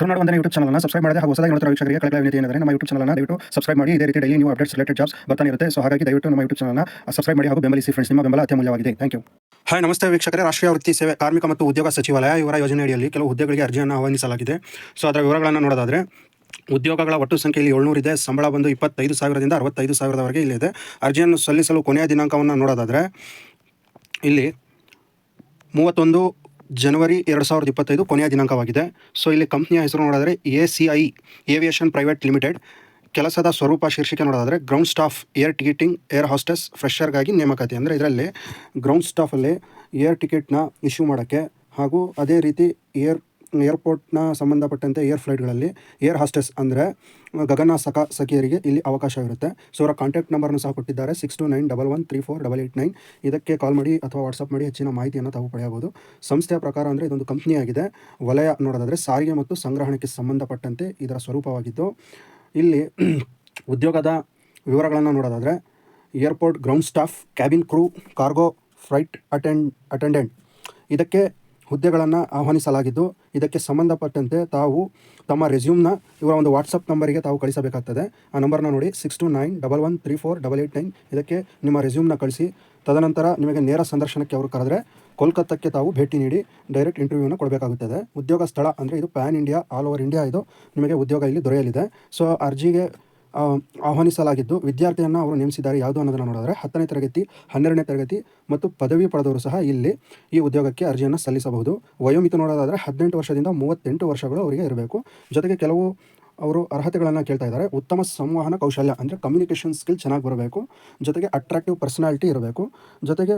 ಕನ್ನಡ ಒಂದನೇ ಯೂಟ್ಯೂಬ್ ಚಾನಲ್ನ ಸಬ್ಸ್ಕ್ರೈಬ್ ಮಾಡಿದೆ ಹಾಗೂ ಹೊಸದಾಗಿ ನೋಡ್ತಿರೋ ವೀಕ್ಷಕರಿಗೆ ಕಳೆದ ವಿನಂತಿ ಏನಂದರೆ ನಮ್ಮ ಯೂಟ್ಯೂಬ್ ಚಾನಲ್ನ ದಯವಿಟ್ಟು ಸಬ್ಸ್ಕ್ರೈಬ್ ಮಾಡಿ. ಇದೇ ರೀತಿ ಡೈಲಿ ನೀವು ಅಪ್ಡೇಟ್ಸ್ ರಿಲೇಟೆಡ್ ಜಾಬ್ಸ್ ಬರ್ತಾನೆ ಇರುತ್ತೆ. ಸೊ ಹಾಗಾಗಿ ದಯವಿಟ್ಟು ನಮ್ಮ ಯೂಟ್ಯೂಬ್ ಚಾನಲ್ನ ಸಬ್ಸ್ಕ್ರೈಬ್ ಮಾಡಿ ಹಾಗೂ ಬೆಂಬಲಿಸಿ ಫ್ರೆಂಡ್ಸ್ ನಿಮ್ಮ ಬೆಂಬಲ ಅತ್ಯಮೂಲ್ಯವಾಗಿದೆ. ಥ್ಯಾಂಕ್ ಯು ಹಾಯ್ ನಮಸ್ತೆ ವೀಕ್ಷಕರೇ. ರಾಷ್ಟ್ರೀಯ ವೃತ್ತಿ ಸೇವೆ ಕಾರ್ಮಿಕ ಮತ್ತು ಉದ್ಯೋಗ ಸಚಿವಾಲಯ ಇವರ ಯೋಜನೆಯಡಿಯಲ್ಲಿ ಕೆಲವು ಹುದ್ದೆಗಳಿಗೆ ಅರ್ಜಿಯನ್ನು ಆಹ್ವಾನಿಸಲಾಗಿದೆ. ಸೊ ಅದರ ವಿವರಗಳನ್ನು ನೋಡೋದಾದರೆ, ಉದ್ಯೋಗಗಳ ಒಟ್ಟು ಸಂಖ್ಯೆಯಲ್ಲಿ ಏಳ್ನೂರಿದೆ ಸಂಬಳ ಬಂದು ಇಪ್ಪತ್ತೈದು ಸಾವಿರದಿಂದ ಅರವತ್ತೈದು ಸಾವಿರದವರೆಗೆ ಇಲ್ಲಿದೆ ಅರ್ಜಿಯನ್ನು ಸಲ್ಲಿಸಲು ಕೊನೆಯ ದಿನಾಂಕವನ್ನು ನೋಡೋದಾದರೆ, ಇಲ್ಲಿ ಮೂವತ್ತೊಂದು ಜನವರಿ ಎರಡು ಸಾವಿರದ ಇಪ್ಪತ್ತೈದು ಕೊನೆಯ ದಿನಾಂಕವಾಗಿದೆ. ಸೊ ಇಲ್ಲಿ ಕಂಪ್ನಿಯ ಹೆಸರು ನೋಡಿದ್ರೆ A C I aviation private limited ಕೆಲಸದ ಸ್ವರೂಪ ಶೀರ್ಷಿಕೆ ನೋಡೋದಾದರೆ ground staff air ticketing air hostess ಫ್ರೆಷರ್ಗಾಗಿ ನೇಮಕಾತಿ. ಅಂದರೆ ಇದರಲ್ಲಿ ಗ್ರೌಂಡ್ ಸ್ಟಾಫಲ್ಲಿ ಏರ್ ಟಿಕೆಟ್ನ ಇಶ್ಯೂ ಮಾಡೋಕ್ಕೆ ಹಾಗೂ ಅದೇ ರೀತಿ ಏರ್ ಏರ್ಪೋರ್ಟ್ನ ಸಂಬಂಧಪಟ್ಟಂತೆ ಏರ್ ಫ್ಲೈಟ್ಗಳಲ್ಲಿ ಏರ್ ಹಾಸ್ಟೆಸ್ ಅಂದರೆ ಗಗನ ಸಖ ಸಖಿಯರಿಗೆ ಇಲ್ಲಿ ಅವಕಾಶವಿರುತ್ತೆ ಸೊ ಅವರ ಕಾಂಟ್ಯಾಕ್ಟ್ ನಂಬರ್ನ ಸಹ ಕೊಟ್ಟಿದ್ದಾರೆ. Six two nine double one three four double eight nine ಇದಕ್ಕೆ ಕಾಲ್ ಮಾಡಿ ಅಥವಾ ವಾಟ್ಸಪ್ ಮಾಡಿ ಹೆಚ್ಚಿನ ಮಾಹಿತಿಯನ್ನು ತಾವು ಪಡೆಯಬಹುದು. ಸಂಸ್ಥೆಯ ಪ್ರಕಾರ ಅಂದರೆ ಇದೊಂದು ಕಂಪ್ನಿಯಾಗಿದೆ. ವಲಯ ನೋಡೋದಾದರೆ ಸಾರಿಗೆ ಮತ್ತು ಸಂಗ್ರಹಣೆಗೆ ಸಂಬಂಧಪಟ್ಟಂತೆ ಇದರ ಸ್ವರೂಪವಾಗಿದ್ದು, ಇಲ್ಲಿ ಉದ್ಯೋಗದ ವಿವರಗಳನ್ನು ನೋಡೋದಾದರೆ airport ground staff cabin crew cargo flight attend attendant ಇದಕ್ಕೆ ಹುದ್ದೆಗಳನ್ನು ಆಹ್ವಾನಿಸಲಾಗಿದ್ದು, ಇದಕ್ಕೆ ಸಂಬಂಧಪಟ್ಟಂತೆ ತಾವು ತಮ್ಮ ರೆಸ್ಯೂಮ್ನ ಇವರ ಒಂದು ವಾಟ್ಸಪ್ ನಂಬರಿಗೆ ತಾವು ಕಳಿಸಬೇಕಾಗ್ತದೆ. ಆ ನಂಬರ್ನ ನೋಡಿ six two nine double one three four double eight nine ಇದಕ್ಕೆ ನಿಮ್ಮ ರೆಸ್ಯೂಮ್ನ ಕಳಿಸಿ. ತದನಂತರ ನಿಮಗೆ ನೇರ ಸಂದರ್ಶನಕ್ಕೆ ಅವರು ಕರೆದ್ರೆ ಕೋಲ್ಕತ್ತಕ್ಕೆ ತಾವು ಭೇಟಿ ನೀಡಿ ಡೈರೆಕ್ಟ್ ಇಂಟರ್ವ್ಯೂನ ಕೊಡಬೇಕಾಗುತ್ತದೆ. ಉದ್ಯೋಗ ಸ್ಥಳ ಅಂದರೆ ಇದು pan India, all over India ಇದು ನಿಮಗೆ ಉದ್ಯೋಗ ಇಲ್ಲಿ ದೊರೆಯಲಿದೆ. ಸೊ ಅರ್ಜಿಗೆ ಆಹ್ವಾನಿಸಲಾಗಿದ್ದು, ವಿದ್ಯಾರ್ಥಿಯನ್ನು ಅವರು ನೇಮಿಸಿದ್ದಾರೆ. ಯಾವುದು ಅನ್ನೋದನ್ನು ನೋಡಿದ್ರೆ ಹತ್ತನೇ ತರಗತಿ, ಹನ್ನೆರಡನೇ ತರಗತಿ ಮತ್ತು ಪದವಿ ಪಡೆದವರು ಸಹ ಇಲ್ಲಿ ಈ ಉದ್ಯೋಗಕ್ಕೆ ಅರ್ಜಿಯನ್ನು ಸಲ್ಲಿಸಬಹುದು. ವಯೋಮಿತಿ ನೋಡೋದಾದರೆ ಹದಿನೆಂಟು ವರ್ಷದಿಂದ ಮೂವತ್ತೆಂಟು ವರ್ಷಗಳು ಅವರಿಗೆ ಇರಬೇಕು. ಜೊತೆಗೆ ಕೆಲವು ಅವರು ಅರ್ಹತೆಗಳನ್ನು ಕೇಳ್ತಾ ಇದ್ದಾರೆ. ಉತ್ತಮ ಸಂವಹನ ಕೌಶಲ್ಯ ಅಂದರೆ ಕಮ್ಯುನಿಕೇಷನ್ ಸ್ಕಿಲ್ ಚೆನ್ನಾಗಿ ಬರಬೇಕು. ಜೊತೆಗೆ ಅಟ್ರಾಕ್ಟಿವ್ ಪರ್ಸನಾಲಿಟಿ ಇರಬೇಕು. ಜೊತೆಗೆ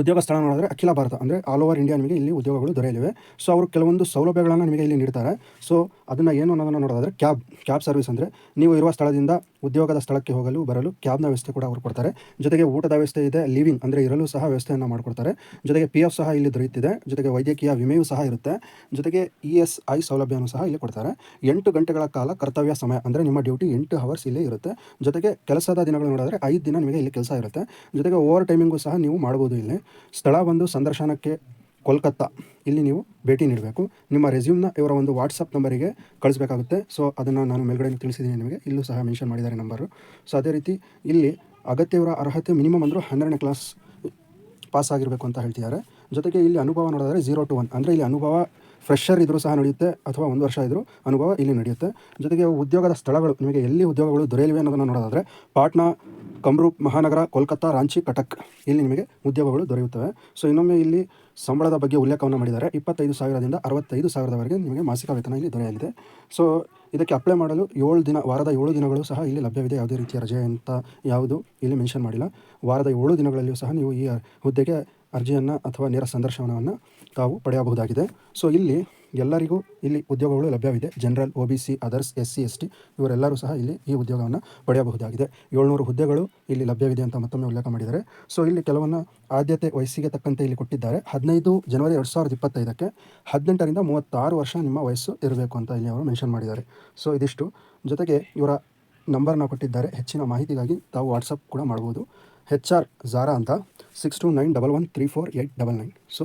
ಉದ್ಯೋಗ ಸ್ಥಳ ನೋಡಿದ್ರೆ ಅಖಿಲ ಭಾರತ, ಅಂದರೆ ಆಲ್ ಓವರ್ ಇಂಡಿಯಾ ನಿಮಗೆ ಇಲ್ಲಿ ಉದ್ಯೋಗಗಳು ದೊರೆಯಲಿವೆ. ಸೊ ಅವರು ಕೆಲವೊಂದು ಸೌಲಭ್ಯಗಳನ್ನು ನಿಮಗೆ ಇಲ್ಲಿ ನೀಡ್ತಾರೆ. ಸೊ ಅದನ್ನು ಏನು ಅನ್ನೋದನ್ನು ನೋಡೋದಾದರೆ ಕ್ಯಾಬ್ ಕ್ಯಾಬ್ ಸರ್ವಿಸ್ ಅಂದರೆ, ನೀವು ಇರುವ ಸ್ಥಳದಿಂದ ಉದ್ಯೋಗದ ಸ್ಥಳಕ್ಕೆ ಹೋಗಲು, ಬರಲು ಕ್ಯಾಬ್ನ ವ್ಯವಸ್ಥೆ ಕೂಡ ಅವರು ಕೊಡ್ತಾರೆ. ಜೊತೆಗೆ ಊಟದ ವ್ಯವಸ್ಥೆ ಇದೆ ಲಿವಿಂಗ್ ಅಂದರೆ ಇರಲು ಸಹ ವ್ಯವಸ್ಥೆಯನ್ನು ಮಾಡಿಕೊಡ್ತಾರೆ. ಜೊತೆಗೆ ಪಿ ಎಫ್ ಸಹ ಇಲ್ಲಿ ದೊರೆಯುತ್ತಿದೆ. ಜೊತೆಗೆ ವೈದ್ಯಕೀಯ ವಿಮೆಯೂ ಸಹ ಇರುತ್ತೆ. ಜೊತೆಗೆ ಇ ಎಸ್ ಐ ಸೌಲಭ್ಯನೂ ಸಹ ಇಲ್ಲಿ ಕೊಡ್ತಾರೆ. ಎಂಟು ಗಂಟೆಗಳ ಕಾಲ ಕರ್ತವ್ಯ ಸಮಯ ಅಂದರೆ ನಿಮ್ಮ ಡ್ಯೂಟಿ ಎಂಟು ಅವರ್ಸ್ ಇಲ್ಲೇ ಇರುತ್ತೆ. ಜೊತೆಗೆ ಕೆಲಸದ ದಿನಗಳು ನೋಡಿದ್ರೆ ಐದು ದಿನ ನಿಮಗೆ ಇಲ್ಲಿ ಕೆಲಸ ಇರುತ್ತೆ. ಜೊತೆಗೆ ಓವರ್ ಟೈಮಿಂಗು ಸಹ ನೀವು ಮಾಡ್ಬೋದು ಇಲ್ಲಿ. ಸ್ಥಳ ಬಂದು ಸಂದರ್ಶನಕ್ಕೆ ಕೋಲ್ಕತ್ತಾ. ಇಲ್ಲಿ ನೀವು ಭೇಟಿ ನೀಡಬೇಕು. ನಿಮ್ಮ ರೆಸ್ಯೂಮ್ನ ಇವರ ಒಂದು ವಾಟ್ಸಪ್ ನಂಬರಿಗೆ ಕಳಿಸ್ಬೇಕಾಗುತ್ತೆ. ಸೊ ಅದನ್ನು ನಾನು ಮೇಲ್ಗಡೆ ತಿಳಿಸಿದ್ದೀನಿ ನಿಮಗೆ. ಇಲ್ಲೂ ಸಹ ಮೆನ್ಷನ್ ಮಾಡಿದ್ದಾರೆ ನಂಬರು ಸೊ ಅದೇ ರೀತಿ ಇಲ್ಲಿ ಅಗತ್ಯವರ ಅರ್ಹತೆ ಮಿನಿಮಮ್ ಅಂದರೂ ಹನ್ನೆರಡನೇ ಕ್ಲಾಸ್ ಪಾಸ್ ಆಗಿರಬೇಕು ಅಂತ ಹೇಳ್ತಿದ್ದಾರೆ. ಜೊತೆಗೆ ಇಲ್ಲಿ ಅನುಭವ ನೋಡಿದ್ರೆ ಜೀರೋ ಟು ಒನ್ ಅಂದರೆ ಇಲ್ಲಿ ಅನುಭವ ಫ್ರೆಶರ್ ಇದ್ದರೂ ಸಹ ನಡೆಯುತ್ತೆ ಅಥವಾ ಒಂದು ವರ್ಷ ಇದ್ದರೂ ಅನುಭವ ಇಲ್ಲಿ ನಡೆಯುತ್ತೆ. ಜೊತೆಗೆ ಉದ್ಯೋಗದ ಸ್ಥಳಗಳು, ನಿಮಗೆ ಎಲ್ಲಿ ಉದ್ಯೋಗಗಳು ದೊರೆಯಲಿವೆ ಅನ್ನೋದನ್ನು ನೋಡೋದಾದರೆ, ಪಾಟ್ನಾ ಕಮ್ರೂಪ್ ಮಹಾನಗರ, ಕೋಲ್ಕತ್ತಾ, ರಾಂಚಿ, ಕಟಕ್. ಇಲ್ಲಿ ನಿಮಗೆ ಉದ್ಯೋಗಗಳು ದೊರೆಯುತ್ತವೆ. ಸೊ ಇನ್ನೊಮ್ಮೆ ಇಲ್ಲಿ ಸಂಬಳದ ಬಗ್ಗೆ ಉಲ್ಲೇಖವನ್ನು ಮಾಡಿದ್ದಾರೆ. ಇಪ್ಪತ್ತೈದು ಸಾವಿರದಿಂದ ಅರವತ್ತೈದು ಸಾವಿರದವರೆಗೆ ನಿಮಗೆ ಮಾಸಿಕ ವೇತನ ಇಲ್ಲಿ ದೊರೆಯಲಿದೆ. ಸೊ ಇದಕ್ಕೆ ಅಪ್ಲೈ ಮಾಡಲು ಏಳು ದಿನ, ವಾರದ ಏಳು ದಿನಗಳು ಸಹ ಇಲ್ಲಿ ಲಭ್ಯವಿದೆ. ಯಾವುದೇ ರೀತಿಯ ರಜೆ ಅಂತ ಯಾವುದು ಇಲ್ಲಿ ಮೆನ್ಷನ್ ಮಾಡಿಲ್ಲ. ವಾರದ ಏಳು ದಿನಗಳಲ್ಲಿಯೂ ಸಹ ನೀವು ಈ ಹುದ್ದೆಗೆ ಅರ್ಜಿಯನ್ನು ಅಥವಾ ನೇರ ಸಂದರ್ಶನವನ್ನು ತಾವು ಪಡೆಯಬಹುದಾಗಿದೆ. ಸೊ ಇಲ್ಲಿ ಎಲ್ಲರಿಗೂ ಇಲ್ಲಿ ಉದ್ಯೋಗಗಳು ಲಭ್ಯವಿದೆ. General O B C others S C S T ಇವರೆಲ್ಲರೂ ಸಹ ಇಲ್ಲಿ ಈ ಉದ್ಯೋಗವನ್ನು ಪಡೆಯಬಹುದಾಗಿದೆ. ಏಳ್ನೂರು ಹುದ್ದೆಗಳು ಇಲ್ಲಿ ಲಭ್ಯವಿದೆ ಅಂತ ಮತ್ತೊಮ್ಮೆ ಉಲ್ಲೇಖ ಮಾಡಿದ್ದಾರೆ. ಸೊ ಇಲ್ಲಿ ಕೆಲವನ್ನು ಆದ್ಯತೆ ವಯಸ್ಸಿಗೆ ತಕ್ಕಂತೆ ಇಲ್ಲಿ ಕೊಟ್ಟಿದ್ದಾರೆ. ಹದಿನೈದು ಜನವರಿ ಎರಡು ಸಾವಿರದ ಇಪ್ಪತ್ತೈದಕ್ಕೆ ಹದಿನೆಂಟರಿಂದ ಮೂವತ್ತಾರು ವರ್ಷ ನಿಮ್ಮ ವಯಸ್ಸು ಇರಬೇಕು ಅಂತ ಇಲ್ಲಿ ಅವರು ಮೆನ್ಷನ್ ಮಾಡಿದ್ದಾರೆ. ಸೊ ಇದಿಷ್ಟು. ಜೊತೆಗೆ ಇವರ ನಂಬರ್ನ ಕೊಟ್ಟಿದ್ದಾರೆ. ಹೆಚ್ಚಿನ ಮಾಹಿತಿಗಾಗಿ ತಾವು ವಾಟ್ಸಪ್ ಕೂಡ ಮಾಡ್ಬೋದು ಹೆಚ್ ಆರ್ ಝಾರಾ ಅಂತ six two nine double one three four eight double nine so